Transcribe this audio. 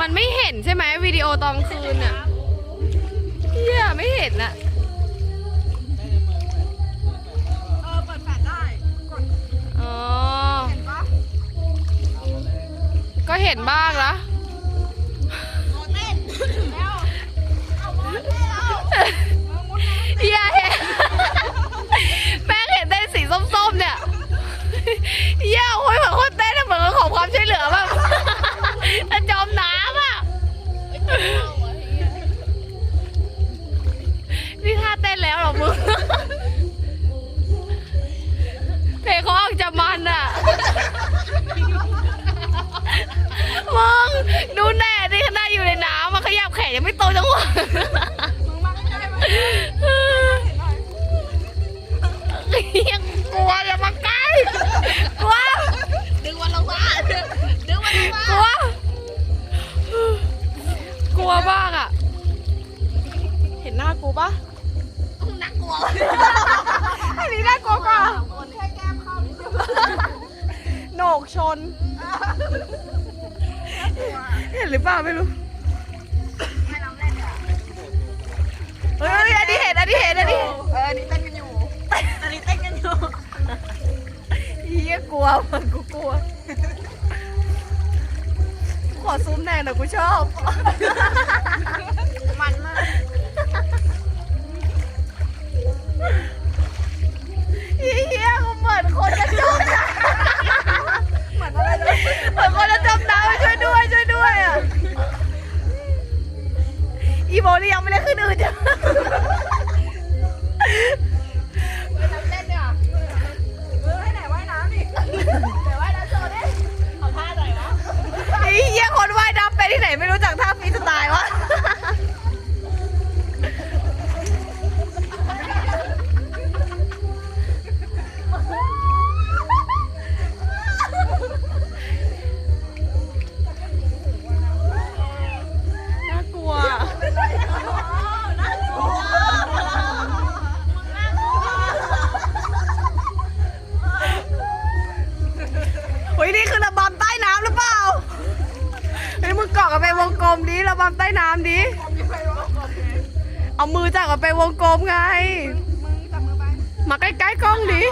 มันไม่เห็นใช่ไหมวิดีโอตอนคืนเนี่ยเฮียไม่เห็นอะเออเปิดแฟลชได้กดอ๋อเห็นปะก็เห็นบ้างละ ยยังกลัวอย่ามาใกล้กลัวดึงมันลงมาดึงมันลงมากลัว กลัวบ้างอะ เห็นหน้ากูปะน่ากลัวอันนี้น่ากลัวกว่าคนแค่แก้มเข้านิดเดียวโหนกชน เห็นหรือเปล่าไม่รู้ กลัวมันกูกลัว ขอซูมแน่น่อยกูชอบ มันมากเฮียกูเหมือนคนจะจมน้เหมือนอะไรเลยำเหมือนคนจะจมน้ำช่วยด้วยช่วยด้วยอะอีโมนี่ยังไม่ได้ขึ้นอื่นจ้ะ วงกลมดิระบำใต้น้ำดิมีเอามือจับกับไปวงกลมไง มึงจับมือไป มาใกล้ๆกล้องดิ